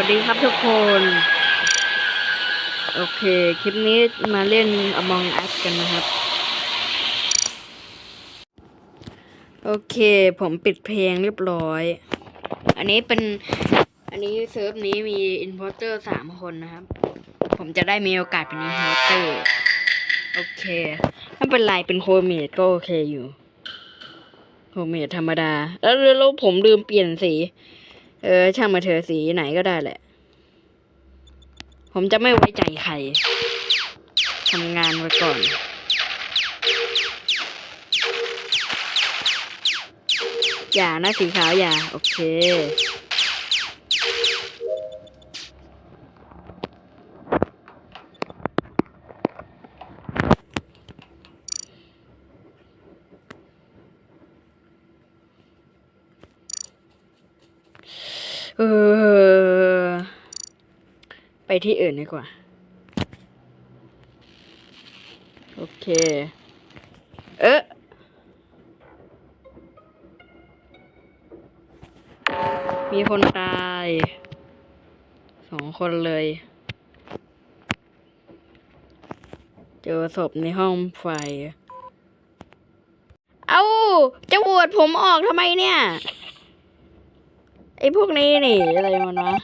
วัสดีครับทุกคน โอเค คลิปนี้มาเล่น Among Us กันนะครับ โอเค ผมปิดเพลงเรียบร้อย อันนี้เป็น อันนี้เซิร์ฟนี้มีอินพอร์เตอร์สามคนนะครับ ผมจะได้มีโอกาสเป็นอินพอร์เตอร์ โอเคไม่เป็นไรเป็นโคเมดก็โอเคอยู่ โคเมดธรรมดา แล้วแล้วผมลืมเปลี่ยนสี เออ ช่างมาเถอะสีไหนก็ได้แหละ ผมจะไม่ไว้ใจใครทำงานไว้ก่อน อย่านะสีขาวอย่า โอเค ที่อื่นดีกว่า โอเค เอ๊ะมีคนตายสองคนเลย เจอศพในห้องไฟ เอาจะโหวตผมออกทำไมเนี่ย ไอ้พวกนี้นี่ อะไรมันวะ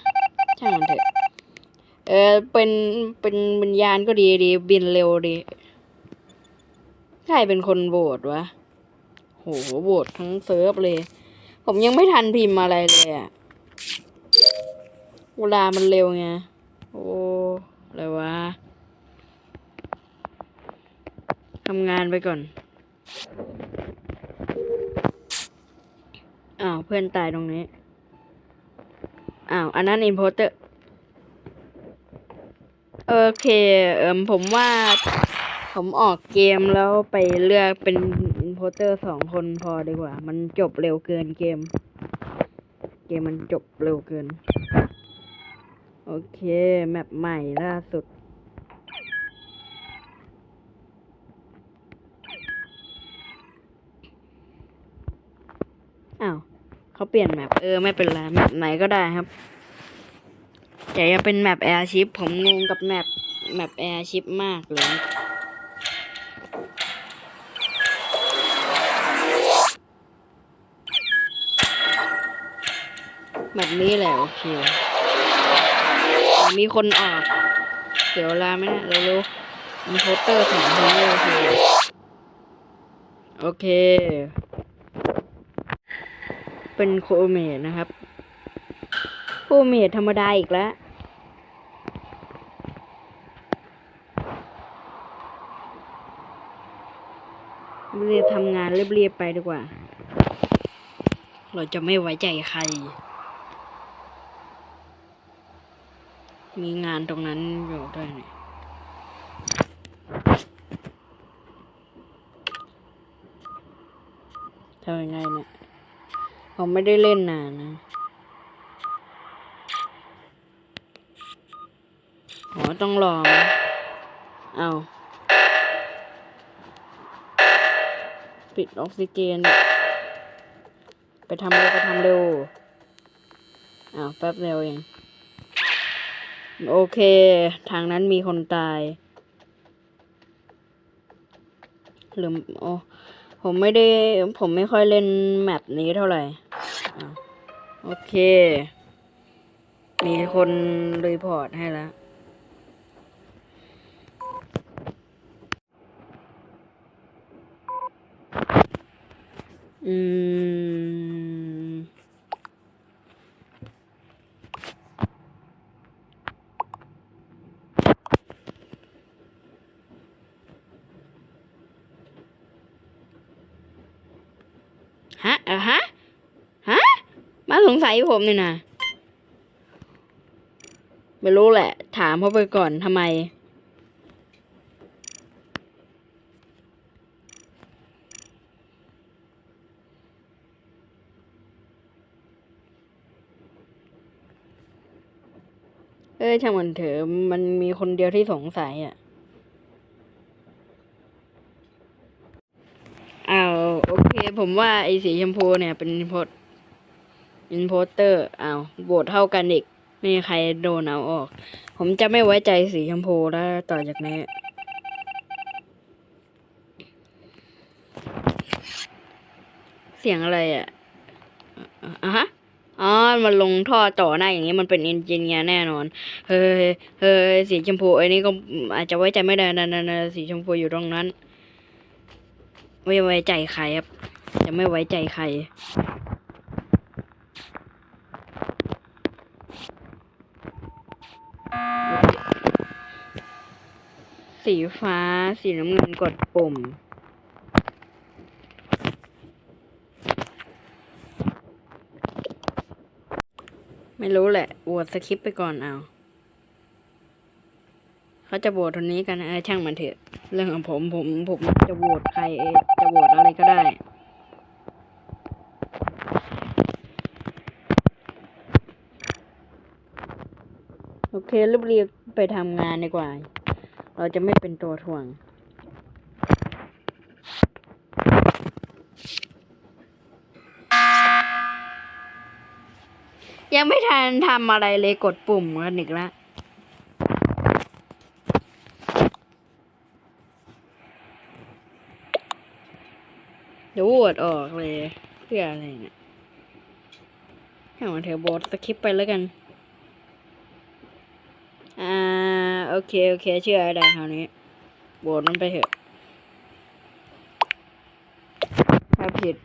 ช่างมันเถอะ เออเป็นเป็นวิญญาณก็ดีดีบินเร็วดีใครเป็นคนโหวตวะโหโหวตทั้งเซิร์ฟเลย ผมยังไม่ทันพิมพ์อะไรเลยอะเวลามันเร็วไงโอ้อะไรวะทำงานไปก่อนอ้าวเพื่อนตายตรงนี้อ้าวอันนั้นอินโพเตอร์ โอเค เอิมผมว่า ผมออกเกมแล้วไปเลือกเป็นอินโพเตอร์สองคนพอดีกว่า มันจบเร็วเกินเกม เกมมันจบเร็วเกิน โอเค แมปใหม่ล่าสุดอ้าวเขาเปลี่ยนแมปเออ ไม่เป็นไร แมปไหนก็ได้ครับ แต่ยังเป็นแมปแอร์ชิปผมงงกับแมปแมปแอร์ชิปมากเลยแบบนี้แหละโอเคมีคนออก เดี๋ยวเวลาไหมนะเร็วๆมีโพสเตอร์สองคนโอเคโอเค เป็นโคเมดนะครับ โคเมดธรรมดาอีกแล้ว เรียบทำงานเรียบๆไปดีกว่า เราจะไม่ไว้ใจใคร มีงานตรงนั้นอยู่ด้วยเนี่ยทำยังไงเนี่ย ผมไม่ได้เล่นนานนะอ๋อต้องรอ เอา ปิดออกซิเจน ไปทำเร็วไปทำเร็ว อ้าว แป๊บเร็วเอง โอเค ทางนั้นมีคนตายหรือโอ้ผมไม่ได้ ผมไม่ค่อยเล่นแมปนี้เท่าไหร่ โอเค มีคนรีพอร์ตให้แล้ว อืม ฮะเออฮะ ฮะ มาสงสัยผมนี่นะ ไม่รู้แหละ ถามเขาไปก่อนทำไม อ้ยช่างมันเถอะมันมีคนเดียวที่สงสัยอะอ้าวโอเค ผมว่าไอ้สีชมพูเนี่ย เป็นโพอินโพสเตอร์อ้าวโหวตเท่ากันอีกไม่มีใครโดนเอาออก ผมจะไม่ไว้ใจสีชมพูแล้วต่อจากนี้เสียงอะไรอะอะอะฮะ อ๋อมันลงท่อต่อหน้าอย่างนี้มันเป็นเอนจิเนียร์แน่นอน เฮ้ยเฮ้ยสีชมพูไอ้นี่ก็อาจจะไว้ใจไม่ได้นะนะนะสีชมพูอยู่ตรงนั้น ไม่ไว้ใจใครครับ จะไม่ไว้ใจใครสีฟ้า สีน้ำเงินกดปุ่ม ไม่รู้แหละโหวตสคริปต์ไปก่อนเอา เขาจะโหวตคนนี้กันนะเออช่างมันเถอะ เรื่องของผมผมผมจะโหวตใครจะโหวตอะไรก็ได้โอเครีบๆไปทำงานดีกว่า เราจะไม่เป็นตัวถ่วง ยังไม่ทันทำอะไรเลยกดปุ่มกันอีกแล้วเดี๋ยวโหวตออกเลยเพื่ออะไรเนี่ยให้มันเถอะโบทสคริปไปแล้วกัน อ่า โอเค โอเค เชื่อได้คราวนี้โบทมันไปเถอะ ถ้าผิด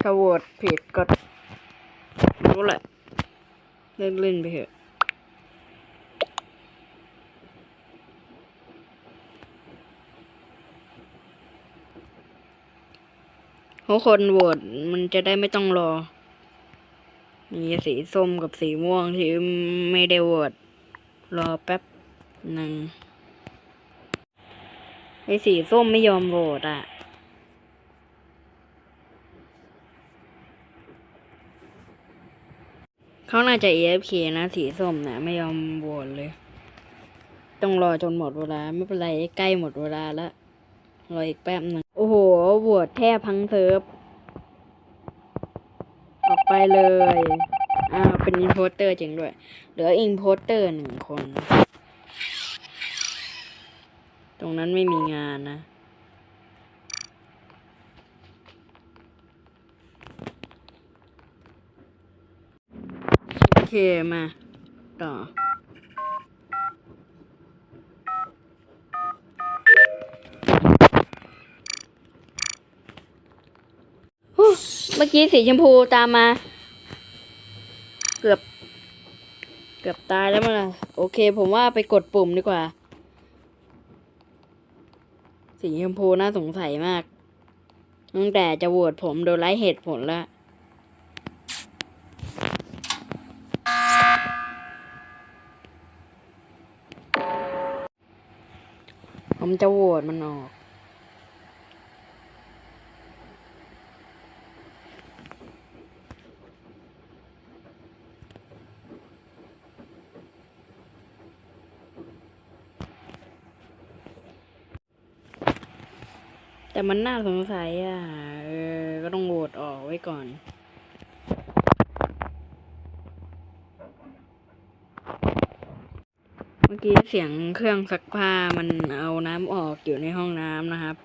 ถ้าโหวตผิดก็ รู้แหละเล่นเล่นไปเถอะทุกคนโหวตมันจะได้ไม่ต้องรอ มีสีส้มกับสีม่วงที่ไม่ได้โหวตรอแป๊บหนึ่งไอ้สีส้มไม่ยอมโหวตอะ เขาน่าจะ AFK นะสีส้มนะไม่ยอมโหวตเลย ต้องรอจนหมดเวลาไม่เป็นไรใกล้หมดเวลาแล้วรออีกแป๊บหนึ่งโอ้โหโหวตแทบพังเซิร์ฟออกไปเลยอ้าวเป็นอินโพสเตอร์จริงด้วยเหลืออินโพสเตอร์หนึ่งคน ตรงนั้นไม่มีงานนะ เคมา ต่อ เมื่อกี้สีชมพูตามมา เกือบ เกือบตายแล้วมั้งโอเค ผมว่าไปกดปุ่มดีกว่า สีชมพูน่าสงสัยมากตั้งแต่จะโหวตผมโดยไร้เหตุผลแล้ว ผมจะโหวตมันออก แต่มันน่าสงสัยอะ เออ ก็ต้องโหวตออกไว้ก่อน มื่อกี้เสียงเครื่องซักผ้ามันเอาน้ำออกอยู่ในห้องน้ำนะครับ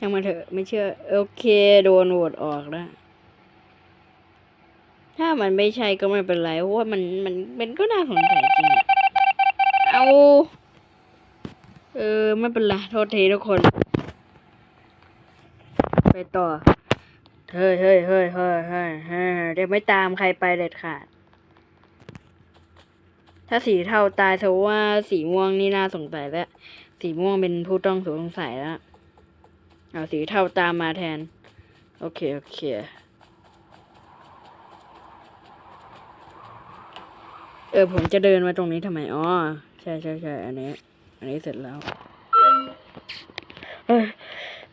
ยังมาเถอะไม่เชื่อ โอเค โดนโหวตออกแล้ว มันไม่ใช่ก็ไม่เป็นไรเพราะว่ามันมันมันก็น่าสนใจจริงเอาเออไม่เป็นไรโทษทีทุกคน ไปต่อเฮ้ยเฮ้ยเฮ้ยเฮ้ยเฮ้ยเฮ้ยเดี๋ยวไม่ตามใครไปเด็ดขาด ถ้าสีเทาตายแสดงว่าสีม่วงนี่น่าสงสัยแล้ว สีม่วงเป็นผู้ต้องสงสัยแล้ว เอาสีเทาตามมาแทน โอเค โอเค ออผมจะเดินมาตรงนี้ทำไมอ๋อใช่ใช่ใช่อันนี้ อันนี้เสร็จแล้วเ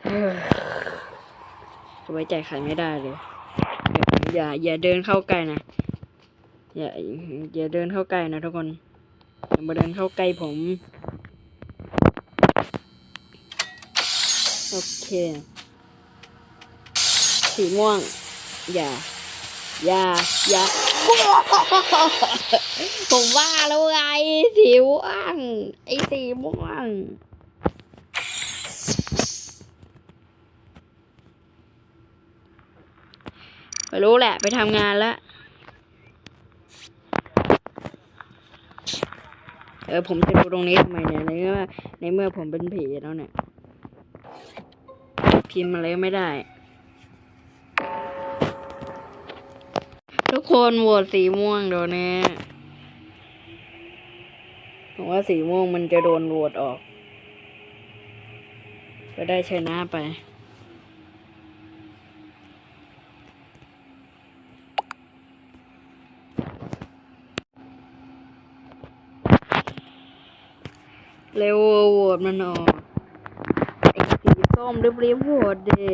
ออไว้ใจใครไม่ได้เลย อย่า อย่าเดินเข้าใกล้นะอย่าอย่าเดินเข้าใกล้นะทุกคนอย่ามาเดินเข้าใกล้ผม โอเค สีม่วง อย่า อย่าอย่าผมว่าแล้วไงสีม่วงไอ้สีม่วงก็รู้แหละไปทำงานแล้ว เออผมจะดูตรงนี้ทำไมเนี่ยในเมื่อในเมื่อผมเป็นผีแล้วเนี่ย พิมพ์อะไรไม่ได้ ทุกคนโหวตสีม่วงเดี๋ยวนี้ผมว่าสีม่วงมันจะโดนโหวตออก ก็ได้ชนะไป เร็วโหวตมันออกไอ้สีส้มรีบๆโหวตเด้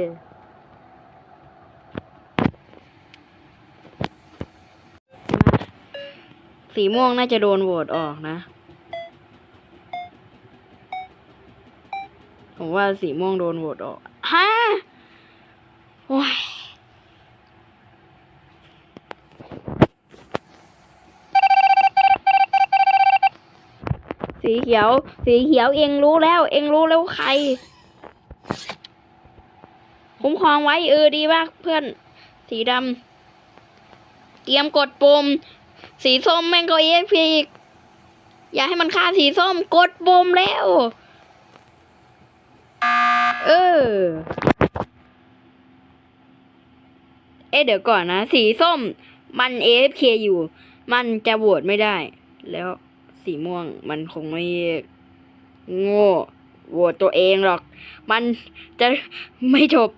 สีม่วงน่าจะโดนโหวตออกนะ ผมว่าสีม่วงโดนโหวตออกฮะโอ้ยสีเขียว สีเขียวเองรู้แล้ว เองรู้แล้วใคร คุ้มครองไว้เออดีมากเพื่อน สีดำเตรียมกดปุ่ม สีส้มแม่งก็เอ็กพีอีก อย่าให้มันฆ่าสีส้มกดปุ่มแล้ว เออ เอ๊ะเดี๋ยวก่อนนะ สีส้ม มัน AFK อยู่ มันจะโหวตไม่ได้ แล้วสีม่วงมันคงไม่โง่โหวตตัวเองหรอก มันจะไม่จบ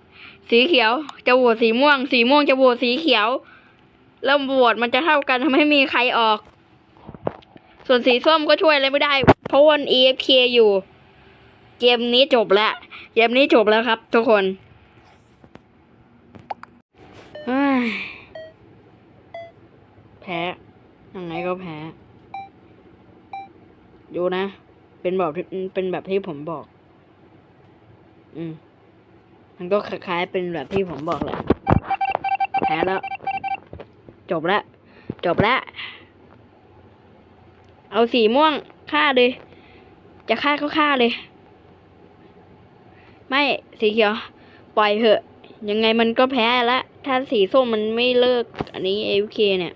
สีเขียว จะโหวตสีม่วง สีม่วงจะโหวตสีเขียว แล้วโหวตมันจะเท่ากันทำให้มีใครออก ส่วนสีส้มก็ช่วยอะไรไม่ได้ เพราะวัน EFK อยู่ เกมนี้จบแล้ว เกมนี้จบแล้วครับ ทุกคนแพ้ยังไงก็แพ้ดูนะ เป็นแบบที่เป็นแบบที่ผมบอก อืม มันก็คล้ายๆเป็นแบบที่ผมบอกแหละแพ้แล้ว จบแล้วจบแล้วเอาสีม่วงฆ่าเลย จะฆ่าก็ฆ่าเลย ไม่สีเขียว ปล่อยเถอะ ยังไงมันก็แพ้แล้วถ้าสีส้มมันไม่เลิก อันนี้เอฟเคเนี่ย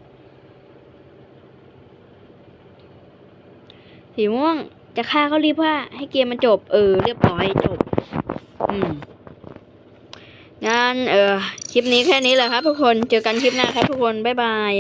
สีม่วงจะฆ่าก็รีบว่าให้เกมมันจบ เออ เรียบร้อยจบ อืม งั้นเออคลิปนี้แค่นี้แหละครับทุกคน เจอกันคลิปหน้าครับทุกคน บ๊ายบาย